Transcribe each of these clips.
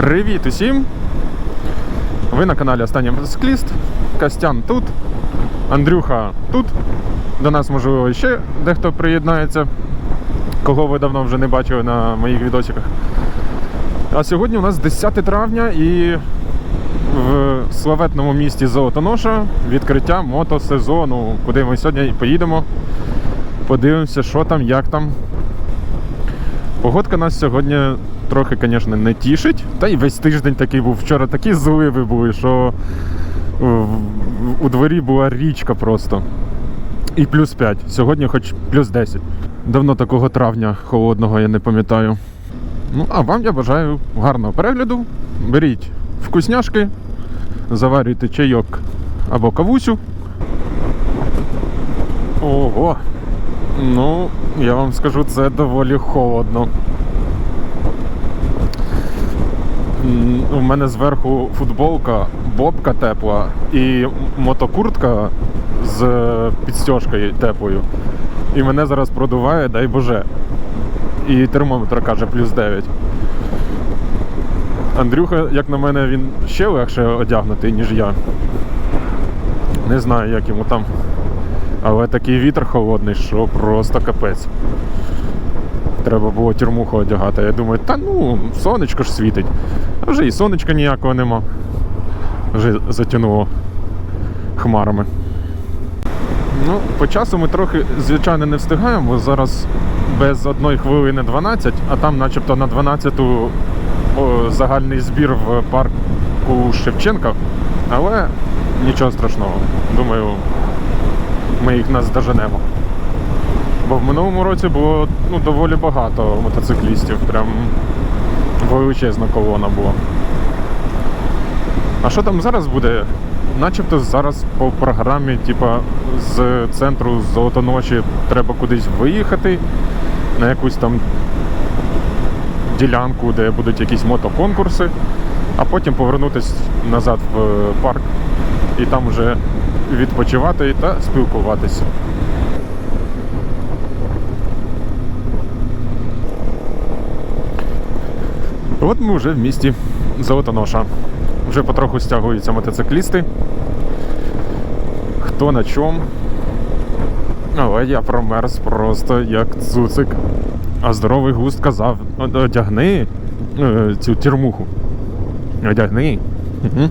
Привіт усім! Ви на каналі Останній Мотоцикліст. Костян тут, Андрюха тут. До нас, можливо, ще дехто приєднається, кого ви давно вже не бачили на моїх відосиках. А сьогодні у нас 10 травня і в славетному місті Золотоноша відкриття мотосезону, куди ми сьогодні поїдемо. Подивимося, що там, як там. Погодка нас сьогодні трохи, звісно, не тішить. Та й весь тиждень такий був. Вчора такі зливи були, що у дворі була річка просто. І плюс 5. Сьогодні хоч плюс 10. Давно такого травня холодного я не пам'ятаю. Ну, а вам я бажаю гарного перегляду. Беріть вкусняшки, заварюйте чайок або кавусю. Ого! Ну, я вам скажу, це доволі холодно. М, У мене зверху футболка, бобка тепла і мотокуртка з підстежкою теплою. І мене зараз продуває, дай Боже. І термометр каже плюс 9. Андрюха, як на мене, він ще легше одягнутий, ніж я. Не знаю, як йому там. Але такий вітер холодний, що просто капець. Треба було тюрмуху одягати. Я думаю, та ну, сонечко ж світить. А вже і сонечка ніякого нема. Вже затягнуло хмарами. Ну, по часу ми трохи, звичайно, не встигаємо, бо зараз без одної хвилини 12, а там начебто на 12-ту о, загальний збір в парку Шевченка. Але нічого страшного. Думаю, ми їх наздоженемо. Бо в минулому році було ну, доволі багато мотоциклістів, прям величезна колона була. А що там зараз буде? Начебто зараз по програмі, типа, з центру Золотоночі треба кудись виїхати на якусь там ділянку, де будуть якісь мотоконкурси, а потім повернутися назад в парк і там вже відпочивати та спілкуватися. От ми вже в місті Золотоноша. Вже потроху стягуються мотоциклісти. Хто на чому. Але я промерз просто як цуцик. А здоровий густ казав: одягни е, цю тірмуху. Одягни. Угу.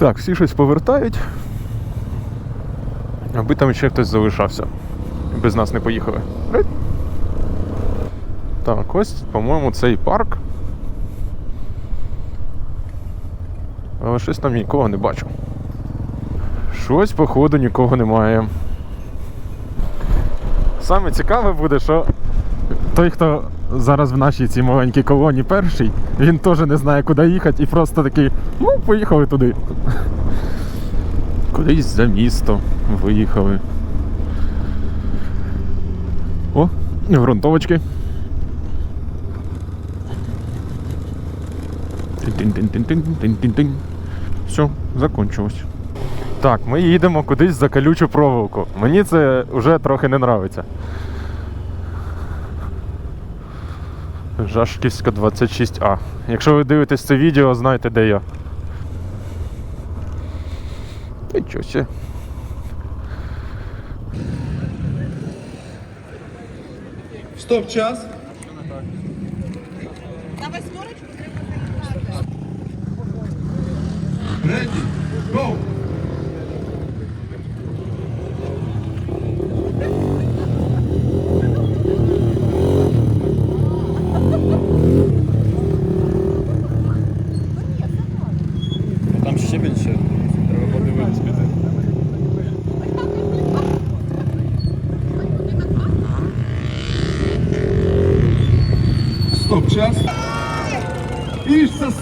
Так, всі щось повертають. Аби там ще хтось залишався. Без нас не поїхали. Так, ось, по-моєму, цей парк. Але щось там нікого не бачу. Щось, походу, нікого немає. Саме цікаве буде, що той, хто зараз в нашій цій маленькій колоні перший, він теж не знає, куди їхати, і просто такий, ну, поїхали туди. Кудись за місто виїхали. О, грунтовочки. Тин-тин-тин-тин-тин-тин-тин. Все, закончилось. Так, ми їдемо кудись за колючу проволоку. Мені це вже трохи не нравиться. Жашківська 26А. Якщо ви дивитесь це відео, знаєте, де я. Нічого себе. Стоп, час. На восьмерочку Ready. Go.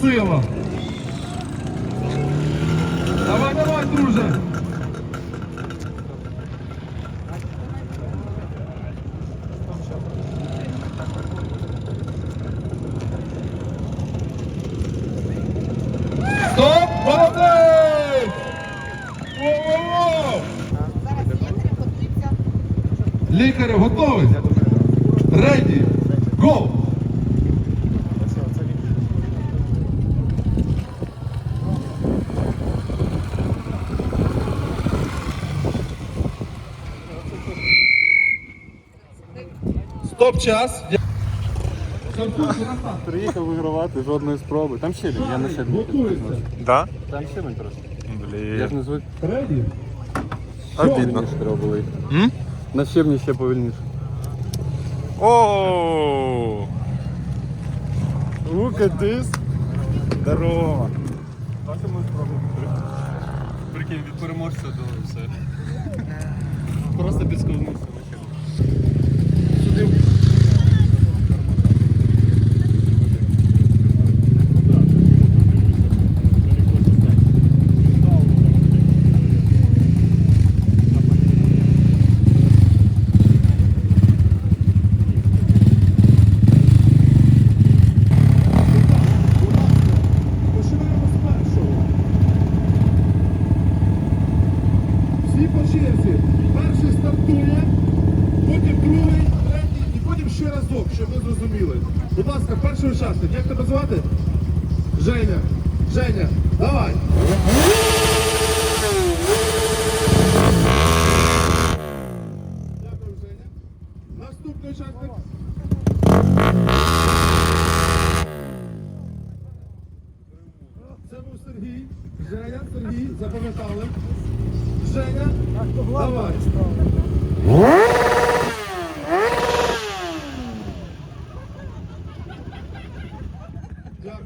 сила. Давай, давай, друже. Стоп, молодець! Воу-воу-воу! Готовий? Час. Приїхав вигравати жодної спроби. Там щебінь, я на щебінь. Готується. Да? Там щебінь просто. Я ж Блін. не звик. Реді. Обідно. Повільніше треба було йти. М? На щебні ще повільніше. О! Look at this. Здорово. Давайте ми спробуємо. Прикинь, від переможця до все. Просто підсковнувся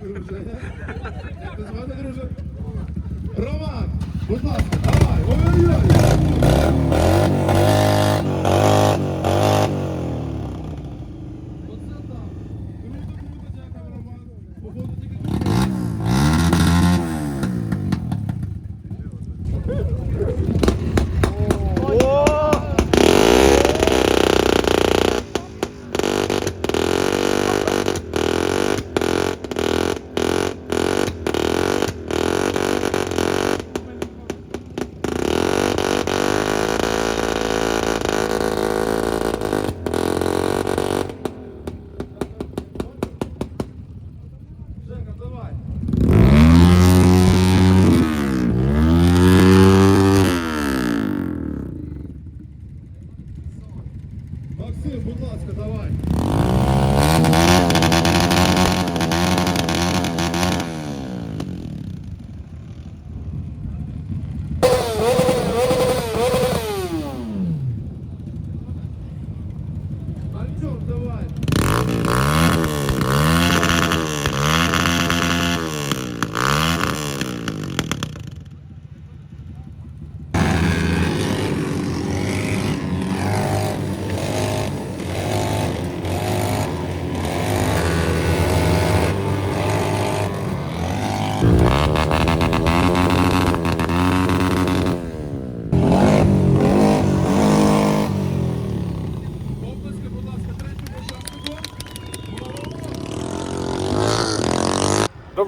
Yeah.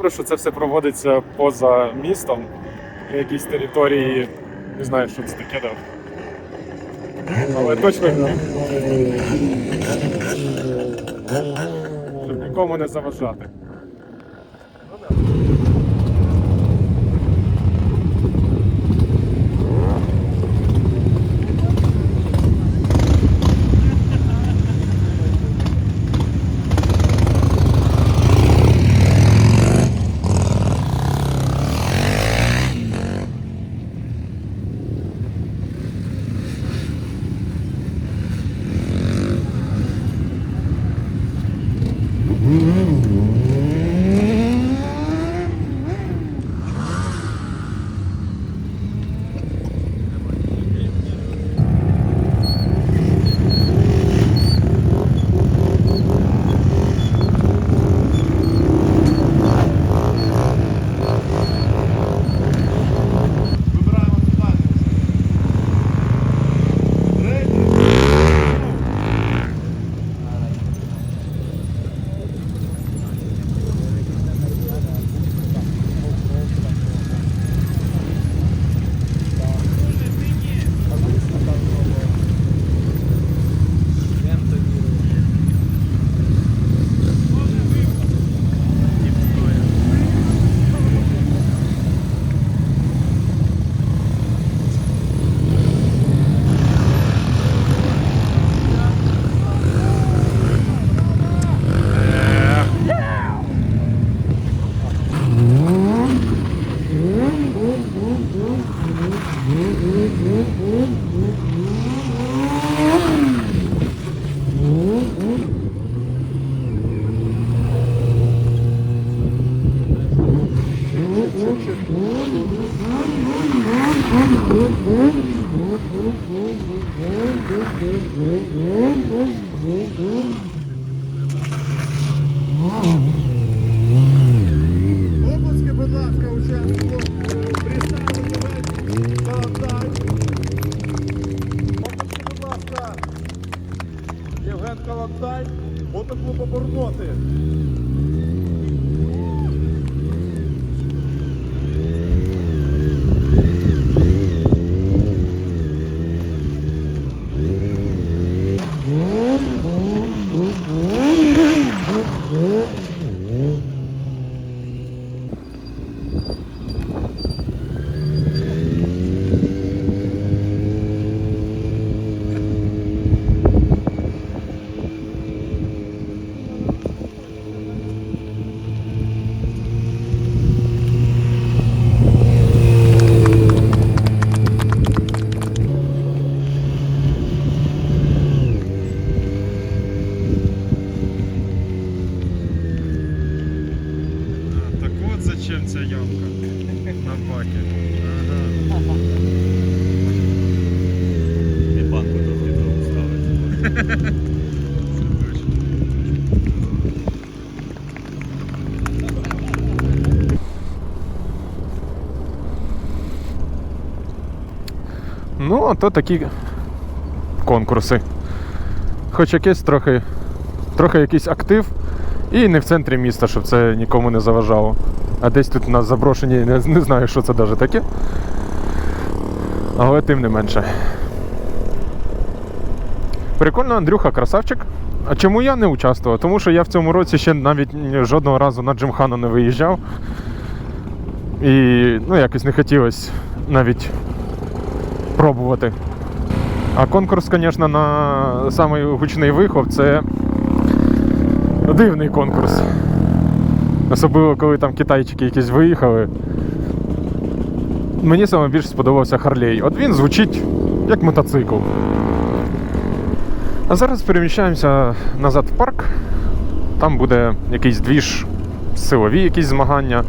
Добре, що це все проводиться поза містом, на якійсь території. Не знаю, що це таке, да. Але точно щоб нікому не заважати. Калантай, мотоклуб оборноти. Так от зачем ця ямка на бакі. Ага. І банку трохи довго ставити. Ну, а то такі конкурси. Хоч якийсь трохи, трохи якийсь актив, і не в центрі міста, щоб це нікому не заважало. А десь тут на заброшені, не, не знаю, що це навіть таке. Але тим не менше. Прикольно, Андрюха, красавчик. А чому я не участвував? Тому що я в цьому році ще навіть жодного разу на Джимхану не виїжджав. І ну, якось не хотілося навіть пробувати. А конкурс, звісно, на самий гучний вихов це дивний конкурс. Особливо, коли там китайчики якісь виїхали. Мені саме більше сподобався Харлей. От він звучить як мотоцикл. А зараз переміщаємося назад в парк. Там буде якийсь двіж, силові якісь змагання,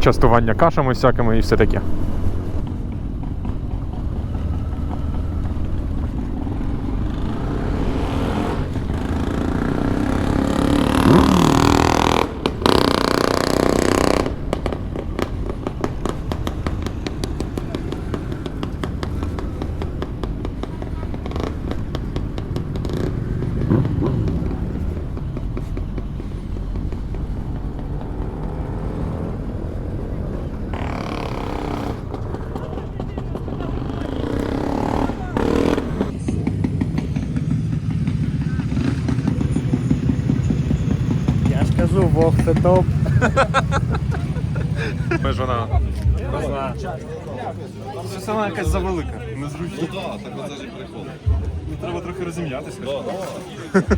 частування кашами всякими і все таке. Я Вог це топ. Ми ж вона Це сама якась завелика. Незручно. Ну так, так оце ж і прикол. Ну треба трохи розім'ятися.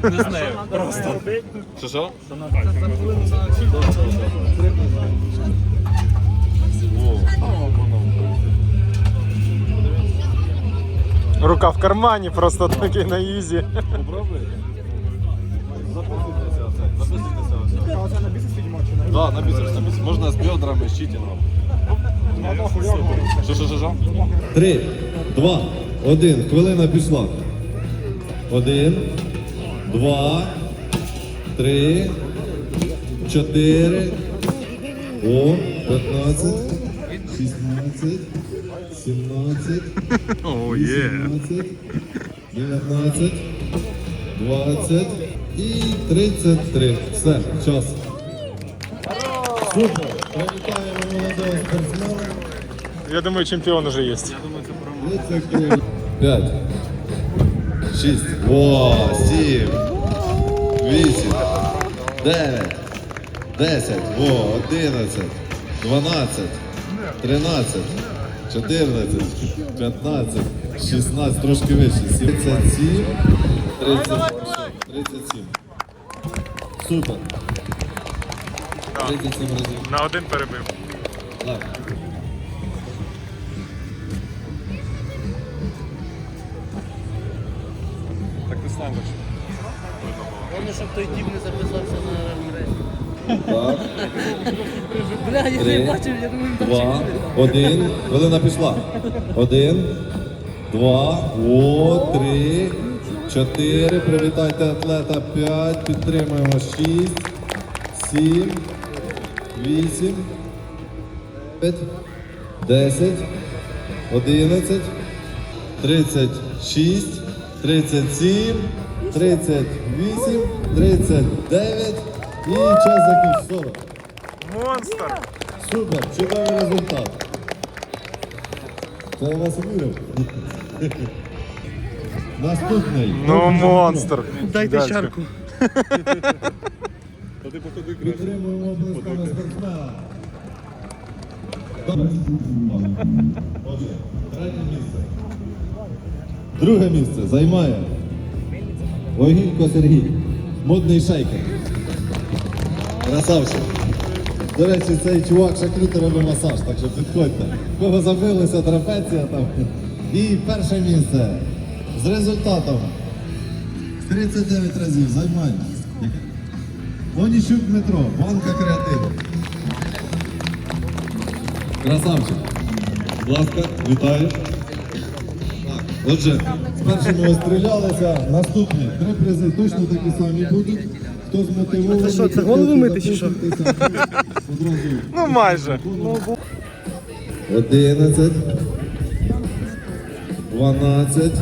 Не знаю, просто. Що що? рука в кармані, просто такий на ізі. Попробуй. Оце. Записуйтеся оце. А оце на бізнес підіймо чи на Да, на біцепс. Можна з бедрами, з читінгом. Що, що, що, що? Три, два, один. Хвилина пішла. Один, два, три, чотири. О, 15, 16, 17, О, 18, 19, 20 і 33. Все, час. Я думаю, чемпіон уже є. Лиця Києва. 5. 6. О, 7. 8. 9. 10. О, 11. 12. 13. 14, 15, 16, трошки вище, 77, 36. Супер. Разів. На один перебив. Так. Так ти сам бачиш. Головне, щоб той тіп не записався на мережі. Так. Бля, я Три, не бачив, я думаю, він Два, один. Хвилина пішла. Один, два, о, три, чотири. Привітайте атлета. П'ять. Підтримуємо. Шість, сім, вісім, дев'ять, десять, одинадцять, тридцять шість, тридцять сім, тридцять вісім, тридцять дев'ять. І час закінчив. Сорок. Монстр! Супер, чудовий результат. Це я вас вірив. Наступний. Ну, монстр! Дайте чарку. Підтримуємо обласками спортсмена. Отже, третє місце. Друге місце займає Огілько Сергій. Модний шейкер. Красавчик. До речі, цей чувак ще круто робить масаж, так що підходьте. Кого забилися трапеція там. І перше місце з результатом 39 разів займає. Оніщук Дмитро, банка креативу. Красавчик. Будь ласка, вітаю. Так, Отже, з першими ви стрілялися. Наступні три призи точно такі самі будуть. Хто змотивований? Це що, це голову мити чи що? Одразу. Ну майже. 11, 12,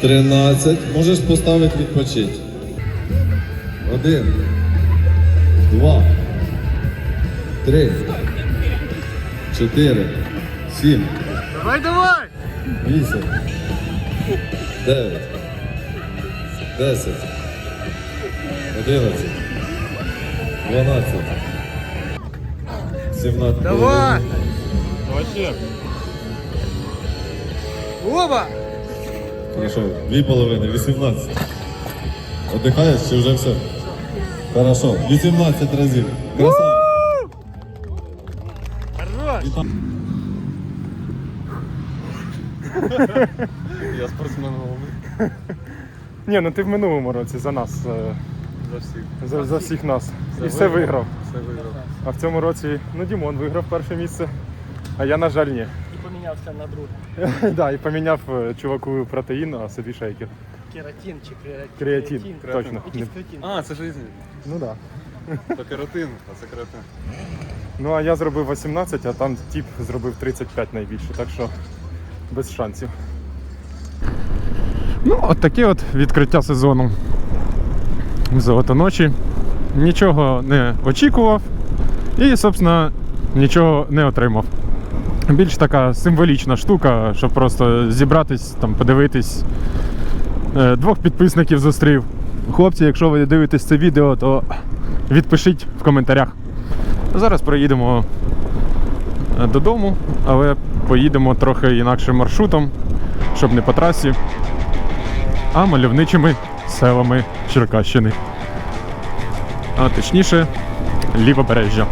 13. Можеш поставити відпочити. Один, два, три, чотири, сім, Давай, давай! вісім, дев'ять, десять, одинадцять, дванадцять, сімнадцять. Давай! Вообще. Оба! Хорошо, дві половини, 18. Отдихаєш чи вже все? Хорошо, 18 разів. Красава. Хорош! Я спортсмен головний. Ні, ну ти в минулому році за нас. е, За всіх. За, за всіх нас. І все виграв. Все виграв. А в цьому році ну Дімон виграв перше місце, а я, на жаль, ні. І помінявся на друге. да, і поміняв е, чуваку протеїн, а собі шейкер. Кератин чи креатин? Креатин, точно. Креатин. А, це жизнь. Ну так. Да. То кератин, а це кератин. Ну а я зробив 18, а там тип зробив 35 найбільше, так що без шансів. Ну, от таке от відкриття сезону золотоночі. Нічого не очікував і, собственно, нічого не отримав. Більш така символічна штука, щоб просто зібратись, там, подивитись. Е, Двох підписників зустрів. Хлопці, якщо ви дивитесь це відео, то відпишіть в коментарях. Зараз проїдемо е, додому, але поїдемо трохи інакшим маршрутом, щоб не по трасі, а мальовничими селами Черкащини. А точніше, лівобережжя.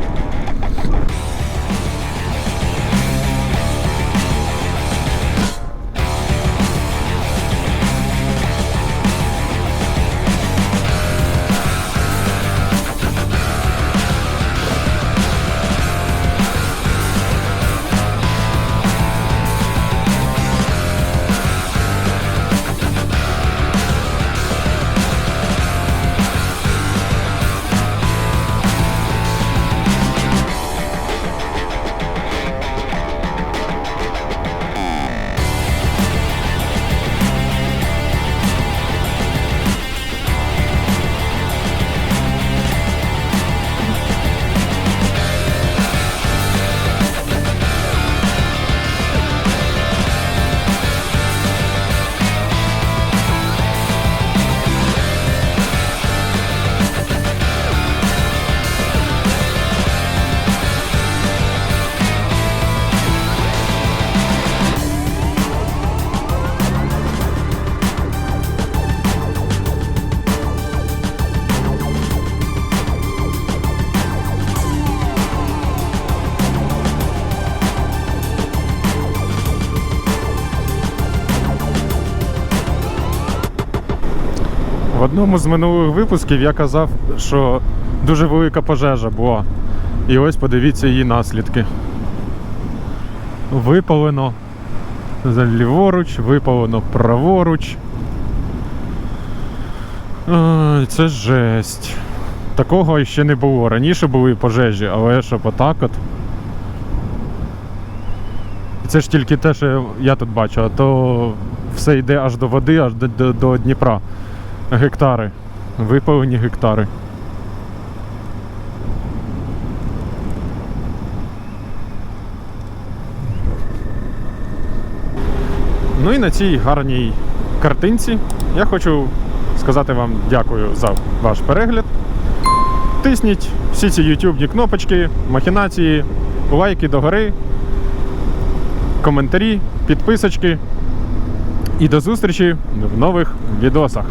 Одному з минулих випусків я казав, що дуже велика пожежа була. І ось подивіться її наслідки. Випалено ліворуч, випалено праворуч. Це жесть. Такого ще не було. Раніше були пожежі, але щоб отак от. Це ж тільки те, що я тут бачу, а то все йде аж до води, аж до, до, до Дніпра. Гектари. Випалені гектари. Ну і на цій гарній картинці я хочу сказати вам дякую за ваш перегляд. Тисніть всі ці ютубні кнопочки, махінації, лайки догори, коментарі, підписочки. І до зустрічі в нових відосах.